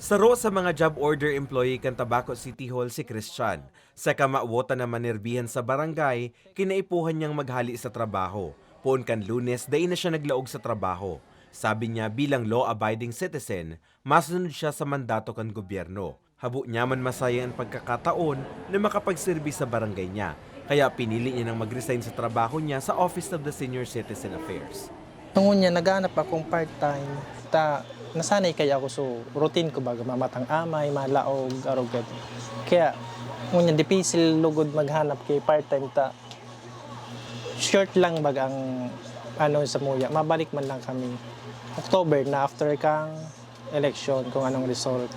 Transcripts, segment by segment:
Saro sa mga job order employee kan Tabaco City Hall si Christian. Sa kamawota na manerbihan sa barangay, kinaipuhan niyang maghali sa trabaho. Poon kan lunes, day na siya naglaog sa trabaho. Sabi niya bilang law-abiding citizen, masunod siya sa mandato kan gobyerno. Habo niya man masaya ang pagkakataon na makapagserbi sa barangay niya. Kaya pinili niya nang mag-resign sa trabaho niya sa Office of the Senior Citizen Affairs. Tungon niya, naghanap akong part-time. Ta, nasanay kaya ako so routine ko baga mamatang amay, malaog, arugad. Kaya, ngunya dipisil lugod maghanap kay part-time ta. Short lang bag ang ano sa muya. Mabalik man lang kami. October na after kang election kung anong result.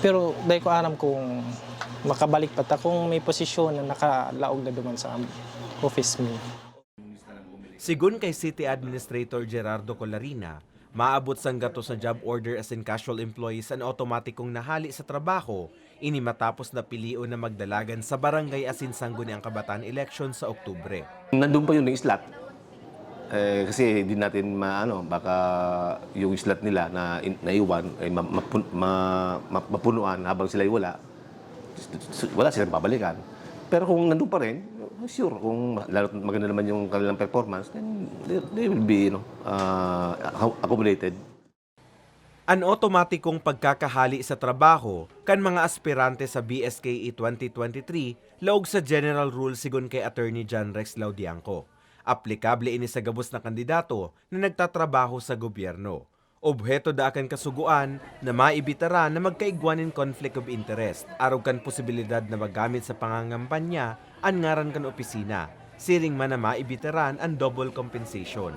Pero dahil ko alam kung makabalik pa ta kung may posisyon na nakalaog na duman sa office mo. Sigun kay City Administrator Gerardo Colarina, maabot sang gato sa job order as in casual employees ang automatikong nahali sa trabaho, ini matapos na pilion na magdalagan sa barangay asin sangguni ang kabataan election sa Oktubre. Nandun pa yun yung slot. Eh, kasi di natin maano baka yung slot nila na in, naiwan ma, mapun- ma- ma- mapunuan habang sila wala wala silang babalikan pero kung nandun pa rin sure kung lalo maganda naman yung kanilang performance then they, they will be you know, uh, accommodated An otomatikong pagkakahali sa trabaho kan mga aspirante sa BSKE 2023 laog sa General Rule sigon kay Attorney John Rex Laudianco. Aplikable ini sa gabos na kandidato na nagtatrabaho sa gobyerno. Obheto da akan kasuguan na maibitara na magkaigwanin conflict of interest araw kan posibilidad na magamit sa pangangampanya an ngaran kan opisina. Siring man na maibitaran ang double compensation.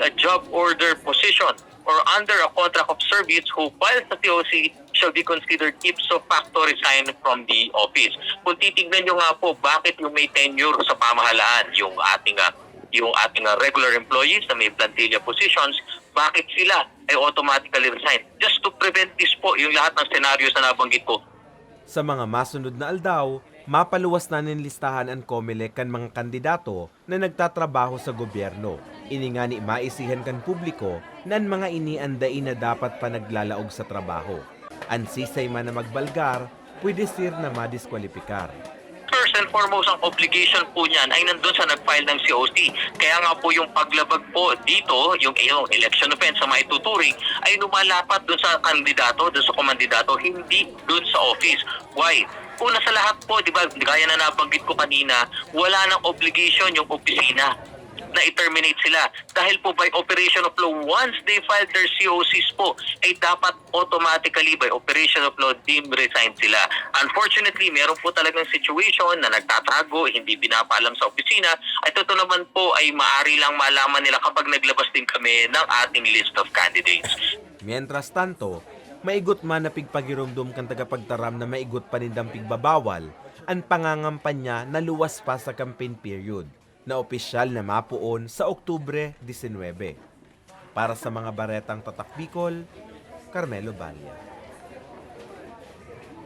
a job order position or under a contract of service who files sa TOC shall be considered ipso facto resign from the office. Kung titignan nyo nga po, bakit yung may tenure sa pamahalaan, yung ating ah, yung ating ah, regular employees na may plantilla positions, bakit sila ay automatically resign? Just to prevent this po, yung lahat ng scenarios na nabanggit ko, Sa mga masunod na aldaw, mapaluwas na nin listahan ang COMELEC kan mga kandidato na nagtatrabaho sa gobyerno. Ini nga ni maisihan kan publiko nan mga ini anday na dapat pa naglalaog sa trabaho. Ang sisay man na magbalgar, pwede sir na madiskwalipikar. First and foremost, ang obligation po niyan ay nandun sa nag-file ng COC. Kaya nga po yung paglabag po dito, yung, yung election offense sa maituturing, ay lumalapat dun sa kandidato, dun sa komandidato, hindi dun sa office. Why? Una sa lahat po, di ba, gaya na nabanggit ko kanina, wala nang obligation yung opisina na i-terminate sila. Dahil po by operation of law, once they file their COCs po, ay dapat automatically by operation of law, deemed resign sila. Unfortunately, meron po talagang situation na nagtatago, hindi pinapaalam sa opisina, at ito naman po ay maari lang malaman nila kapag naglabas din kami ng ating list of candidates. Mientras tanto, maigot man na pigpagirumdum kan tagapagtaram na maigot pa nindang pigbabawal, ang pangangampanya na luwas pa sa campaign period na opisyal na mapuon sa Oktubre 19. Para sa mga baretang tatak Bicol, Carmelo Balia.